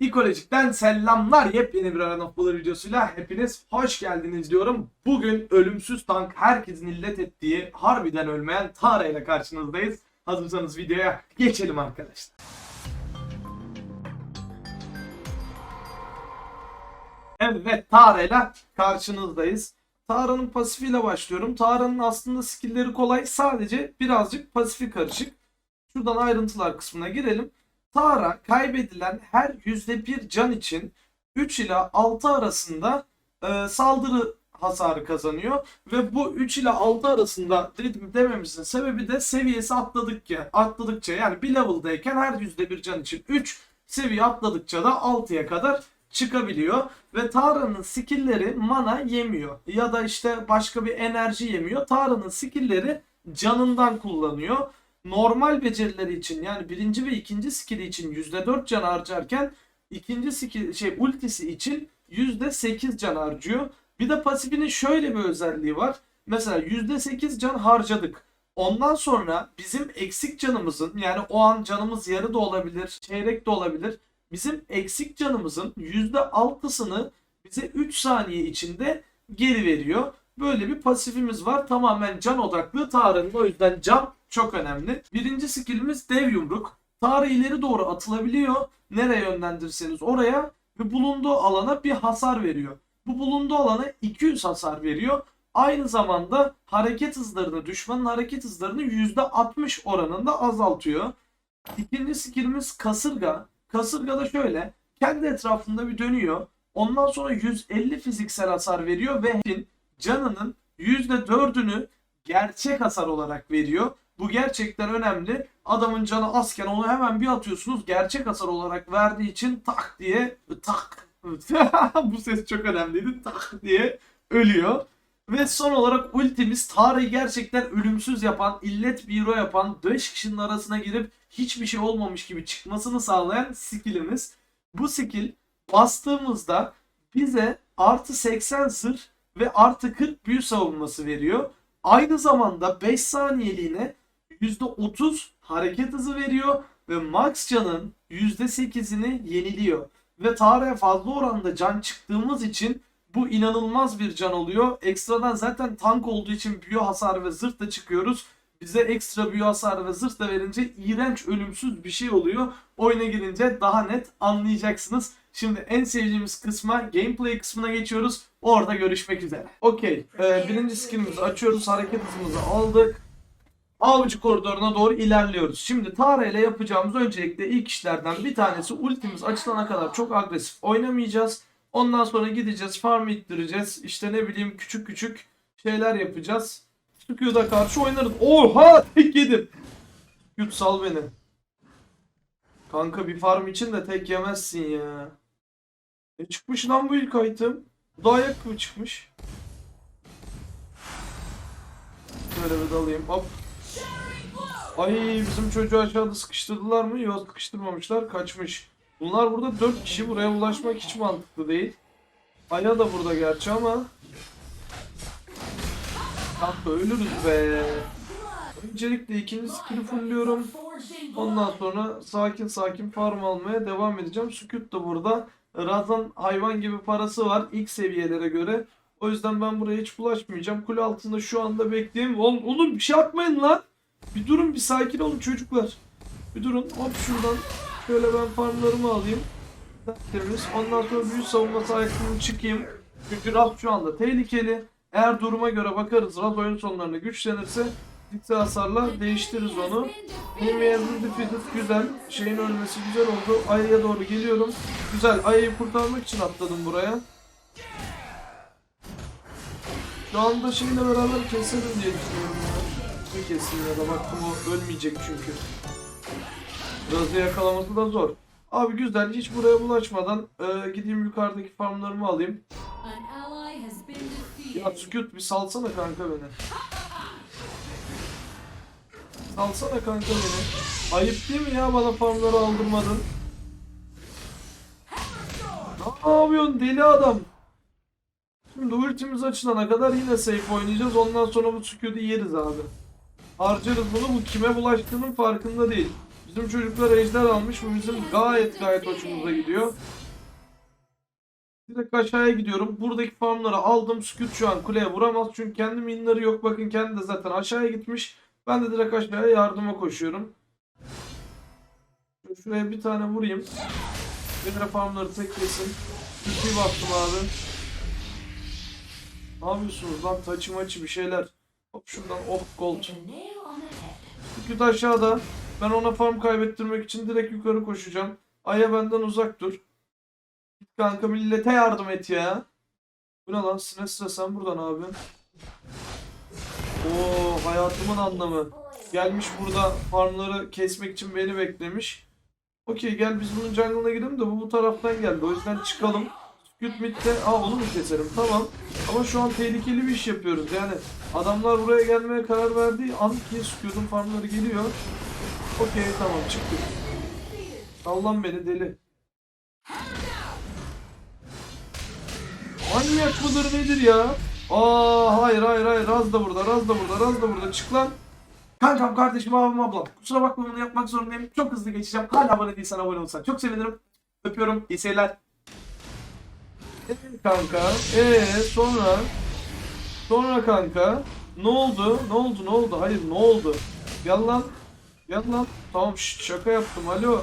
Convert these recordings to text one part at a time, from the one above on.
Ekolojik'ten selamlar. Yepyeni bir Arena Valor videosuyla hepiniz hoş geldiniz diyorum. Bugün ölümsüz tank herkesin illet ettiği harbiden ölmeyen Tara ile karşınızdayız. Hazırsanız videoya geçelim arkadaşlar. Evet Tara ile karşınızdayız. Tara'nın pasifiyle başlıyorum. Tara'nın aslında skillleri kolay. Sadece birazcık pasifi karışık. Şuradan ayrıntılar kısmına girelim. Tara kaybedilen her %1 can için 3 ila 6 arasında e, saldırı hasarı kazanıyor. Ve bu 3 ila 6 arasında dememizin sebebi de seviyesi atladıkça, atladıkça yani bir level'dayken her %1 can için 3 seviye atladıkça da 6'ya kadar çıkabiliyor. Ve Tara'nın skill'leri mana yemiyor. Ya da işte başka bir enerji yemiyor. Tara'nın skill'leri canından kullanıyor normal becerileri için yani birinci ve ikinci skill'i için %4 can harcarken ikinci skill şey ultisi için %8 can harcıyor. Bir de pasifinin şöyle bir özelliği var. Mesela %8 can harcadık. Ondan sonra bizim eksik canımızın yani o an canımız yarı da olabilir, çeyrek de olabilir. Bizim eksik canımızın %6'sını bize 3 saniye içinde geri veriyor. Böyle bir pasifimiz var. Tamamen can odaklı Tarık'ın. O yüzden can çok önemli. Birinci skillimiz dev yumruk. Tarık ileri doğru atılabiliyor. Nereye yönlendirirseniz oraya ve bulunduğu alana bir hasar veriyor. Bu bulunduğu alana 200 hasar veriyor. Aynı zamanda hareket hızlarını, düşmanın hareket hızlarını %60 oranında azaltıyor. İkinci skillimiz kasırga. Kasırga da şöyle. Kendi etrafında bir dönüyor. Ondan sonra 150 fiziksel hasar veriyor ve canının %4'ünü gerçek hasar olarak veriyor. Bu gerçekten önemli. Adamın canı azken onu hemen bir atıyorsunuz. Gerçek hasar olarak verdiği için tak diye tak. Bu ses çok önemliydi. Tak diye ölüyor. Ve son olarak ultimiz Tarık'ı gerçekten ölümsüz yapan, illet bir yapan, 5 kişinin arasına girip hiçbir şey olmamış gibi çıkmasını sağlayan skillimiz. Bu skill bastığımızda bize artı 80 zırh ve artı 40 büyü savunması veriyor. Aynı zamanda 5 saniyeliğine %30 hareket hızı veriyor ve max canın %8'ini yeniliyor. Ve tarihe fazla oranda can çıktığımız için bu inanılmaz bir can oluyor. Ekstradan zaten tank olduğu için büyü hasarı ve zırh da çıkıyoruz. Bize ekstra büyü hasarı ve zırh da verince iğrenç ölümsüz bir şey oluyor. Oyuna girince daha net anlayacaksınız. Şimdi en sevdiğimiz kısma gameplay kısmına geçiyoruz. Orada görüşmek üzere. Okey. Ee, birinci skillimizi açıyoruz. Hareket hızımızı aldık. Avcı koridoruna doğru ilerliyoruz. Şimdi Tara ile yapacağımız öncelikle ilk işlerden bir tanesi ultimiz açılana kadar çok agresif oynamayacağız. Ondan sonra gideceğiz farm ittireceğiz. İşte ne bileyim küçük küçük şeyler yapacağız. Sukyu'da karşı oynarız. Oha tek yedim. Yut sal beni. Kanka bir farm için de tek yemezsin ya. Ne çıkmış lan bu ilk item? Bu da ayakkabı çıkmış. Böyle bir dalayım hop. Ay bizim çocuğu aşağıda sıkıştırdılar mı? Yok sıkıştırmamışlar kaçmış. Bunlar burada 4 kişi buraya ulaşmak hiç mantıklı değil. Aya da burada gerçi ama. Kanka ölürüz be. Öncelikle ikinci skill'i fullliyorum. Ondan sonra sakin sakin farm almaya devam edeceğim. Sükut da burada. Razan hayvan gibi parası var ilk seviyelere göre. O yüzden ben buraya hiç bulaşmayacağım. Kule altında şu anda bekleyeyim. Oğlum, oğlum bir şey yapmayın lan. Bir durun bir sakin olun çocuklar. Bir durun hop şuradan. Şöyle ben farmlarımı alayım. Tertemiz. Ondan sonra büyü savunması ayakkabımı çıkayım. Çünkü Raz şu anda tehlikeli. Eğer duruma göre bakarız Raz oyun sonlarında güçlenirse fiziksel hasarla değiştiririz onu. Nimiye'nin defeated güzel. Şeyin ölmesi güzel oldu. Ay'a doğru geliyorum. Güzel. Ay'ı kurtarmak için atladım buraya. Şu anda şeyle beraber keserim diye düşünüyorum ya. Bir kesin ya da baktım o ölmeyecek çünkü. Razı yakalaması da zor. Abi güzel hiç buraya bulaşmadan e, gideyim yukarıdaki farmlarımı alayım. Ya. Sükut bir salsana kanka beni. Salsana kanka beni. Ayıp değil mi ya bana farmları aldırmadın? Ne yapıyorsun deli adam? Şimdi ultimiz açılana kadar yine safe oynayacağız. Ondan sonra bu Sükut'u yeriz abi. Harcarız bunu. Bu kime bulaştığının farkında değil. Bizim çocuklar ejder almış. Bu bizim gayet gayet hoşumuza gidiyor. Direkt aşağıya gidiyorum. Buradaki farmları aldım. Sküt şu an kuleye vuramaz. Çünkü kendi minleri yok. Bakın kendi de zaten aşağıya gitmiş. Ben de direkt aşağıya yardıma koşuyorum. Şuraya bir tane vurayım. Diğer farmları teklesin. Ultiyi bastım abi. Ne yapıyorsunuz lan? Taçı maçı bir şeyler. Hop şuradan oh gold. Sküt aşağıda. Ben ona farm kaybettirmek için direkt yukarı koşacağım. Aya benden uzak dur. Git kanka millete yardım et ya. Bu ne lan? Sinestra sen buradan abi. Oo hayatımın anlamı. Gelmiş burada farmları kesmek için beni beklemiş. Okey gel biz bunun jungle'ına gidelim de bu bu taraftan geldi. O yüzden çıkalım. Sküt midde. Aa onu mu keserim? Tamam. Ama şu an tehlikeli bir iş yapıyoruz. Yani adamlar buraya gelmeye karar verdiği an ki Sküt'ün farmları geliyor. Okey tamam çıktık. Sallan beni deli. Manyak mıdır nedir ya? Aa hayır hayır hayır Raz da burada Raz da burada Raz da burada çık lan. Kankam kardeşim abim ablam. Kusura bakma bunu yapmak zorundayım. Çok hızlı geçeceğim. Hala abone değilsen abone olsan. Çok sevinirim. Öpüyorum. İyi seyirler. Kanka. Ee sonra? Sonra kanka. Ne oldu? Ne oldu? Ne oldu? Hayır ne oldu? Gel lan. Gel. Tamam şşt, şaka yaptım. Alo.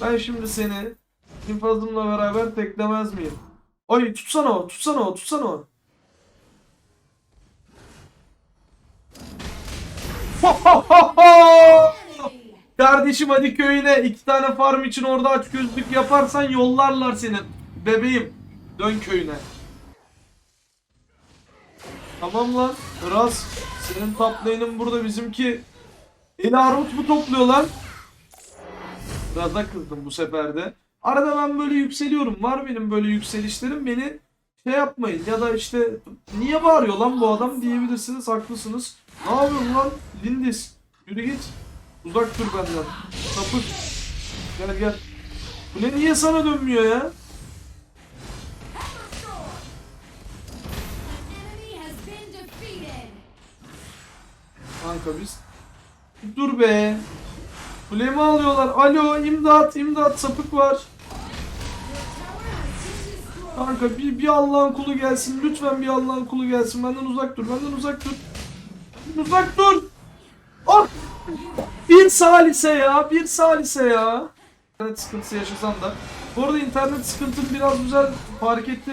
Ben şimdi seni infazımla beraber teklemez miyim? Ay tutsana o, tutsana o, tutsana o. Kardeşim hadi köyüne iki tane farm için orada aç gözlük yaparsan yollarlar seni. Bebeğim dön köyüne. Tamam lan Ras senin top burada bizimki Eli armut mu topluyor lan? Biraz da kızdım bu sefer de. Arada ben böyle yükseliyorum. Var benim böyle yükselişlerim. Beni şey yapmayın ya da işte niye bağırıyor lan bu adam diyebilirsiniz. Haklısınız. Ne yapıyorsun lan? Lindis. Yürü git. Uzak dur benden. Sapık. Gel gel. Bu ne niye sana dönmüyor ya? Kanka biz. Dur be. Kulemi alıyorlar. Alo imdat imdat sapık var. Kanka bir, bir Allah'ın kulu gelsin. Lütfen bir Allah'ın kulu gelsin. Benden uzak dur. Benden uzak dur. Uzak dur. Ah! Bir salise ya. Bir salise ya. İnternet sıkıntısı yaşasam da. Bu arada internet sıkıntım biraz güzel fark etti.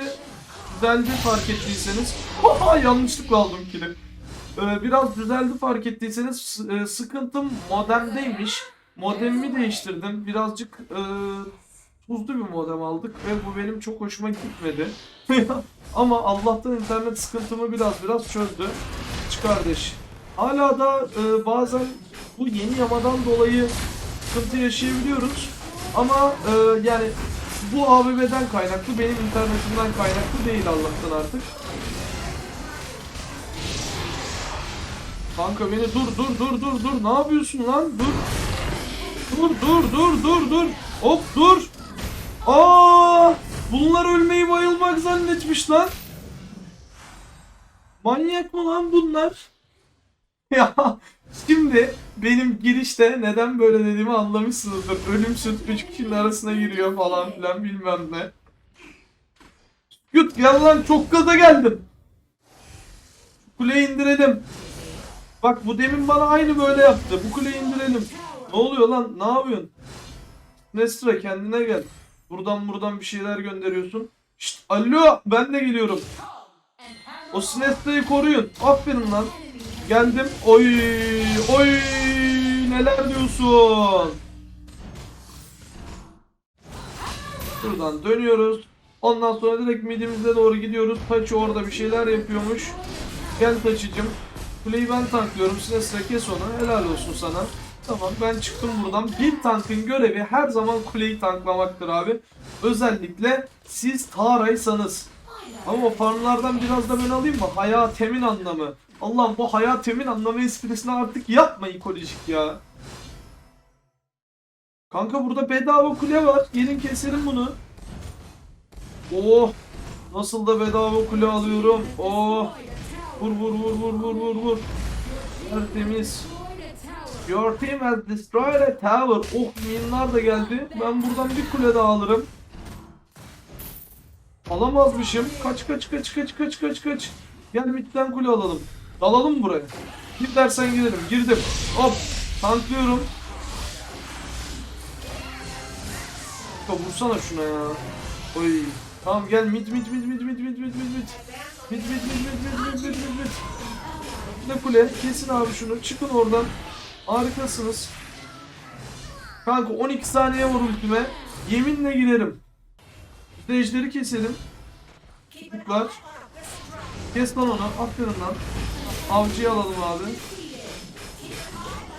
Düzeldi fark ettiyseniz. Haha yanlışlıkla aldım kilim. Ee, biraz düzeldi fark ettiyseniz e, sıkıntım modemdeymiş. Modemimi değiştirdim. Birazcık e, tuzlu bir modem aldık ve bu benim çok hoşuma gitmedi. Ama Allah'tan internet sıkıntımı biraz biraz çözdü. Çık kardeş. Hala da e, bazen bu yeni yamadan dolayı sıkıntı yaşayabiliyoruz. Ama e, yani bu ABB'den kaynaklı, benim internetimden kaynaklı değil Allah'tan artık. Kanka beni dur dur dur dur dur. Ne yapıyorsun lan? Dur. Dur dur dur dur dur. Hop dur. Aa! Bunlar ölmeyi bayılmak zannetmiş lan. Manyak mı lan bunlar? Ya şimdi benim girişte neden böyle dediğimi anlamışsınızdır. Ölümsüz 3 kişinin arasına giriyor falan filan bilmem ne. Yut gel lan çok gaza geldim. Kuleyi indirelim. Bak bu demin bana aynı böyle yaptı. Bu kuleyi indirelim. Ne oluyor lan? Ne yapıyorsun? Nestra kendine gel. Buradan buradan bir şeyler gönderiyorsun. Şşt, alo ben de geliyorum. O Sinestra'yı koruyun. Aferin lan. Geldim. Oy oy neler diyorsun? Buradan dönüyoruz. Ondan sonra direkt midimize doğru gidiyoruz. Taçı orada bir şeyler yapıyormuş. Gel Taçıcım. Kuleyi ben tanklıyorum. Sinestra kes onu. Helal olsun sana. Tamam ben çıktım buradan. Bir tankın görevi her zaman kuleyi tanklamaktır abi. Özellikle siz Tara'ysanız. Ama farmlardan biraz da ben alayım mı? Hayatemin anlamı. Allah'ım bu hayatemin anlamı esprisini artık yapma ekolojik ya. Kanka burada bedava kule var. Gelin keselim bunu. Oh! Nasıl da bedava kule alıyorum. Oh! Vur vur vur vur vur vur vur. Tertemiz. Your team has destroyed a tower. Oh minler de geldi. Ben buradan bir kule daha alırım. Alamazmışım. Kaç kaç kaç kaç kaç kaç kaç. Gel midden kule alalım. Dalalım buraya. Gir dersen girelim. Girdim. Hop. Tanklıyorum. Ya vursana şuna ya. Oy. Tamam gel mid mid mid mid mid mid mid mid mid. Mid mid mid mid mid mid mid mid mid. Ne kule? Kesin abi şunu. Çıkın oradan. Harikasınız. Kanka 12 saniye var ultime. Yeminle girerim. Ejderi keselim. Tıklar. Kes lan onu. Aferin lan. Avcıyı alalım abi.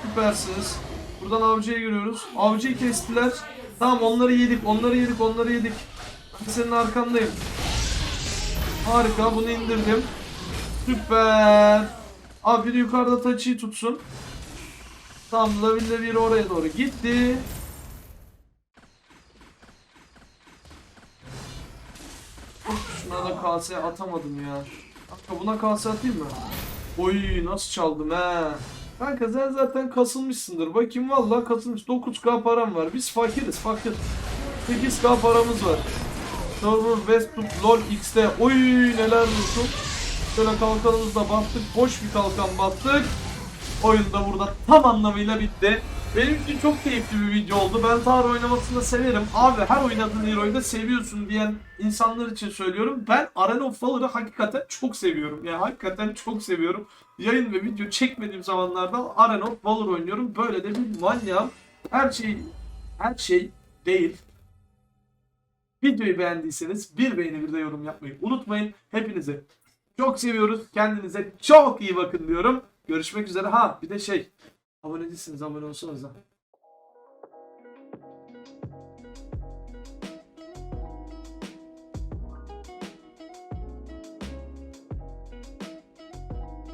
Süpersiniz. Buradan avcıya giriyoruz. Avcıyı kestiler. Tamam onları yedik. Onları yedik. Onları yedik. Senin arkandayım. Harika. Bunu indirdim. Süper. Abi yukarıda taçıyı tutsun. Tamam Laville biri oraya doğru gitti. Şuna da kase atamadım ya. Kanka buna kase atayım mı? Oy nasıl çaldım he. Kanka sen zaten kasılmışsındır. Bakayım vallahi kasılmış. 9k param var. Biz fakiriz fakir. 8k paramız var. Server Westbrook LOL X'te. Oy neler diyorsun. Şöyle kalkanımızda battık. Boş bir kalkan battık. Oyun da burada tam anlamıyla bitti. Benim için çok keyifli bir video oldu. Ben Tar oynamasını severim. Abi her oynadığın hero'yu da seviyorsun diyen insanlar için söylüyorum. Ben Arena of Valor'ı hakikaten çok seviyorum. Yani hakikaten çok seviyorum. Yayın ve video çekmediğim zamanlarda Arena of Valor oynuyorum. Böyle de bir manyağım. Her şey her şey değil. Videoyu beğendiyseniz bir beğeni bir de yorum yapmayı unutmayın. Hepinizi çok seviyoruz. Kendinize çok iyi bakın diyorum. Görüşmek üzere. Ha bir de şey. Abone değilsiniz abone olsanıza.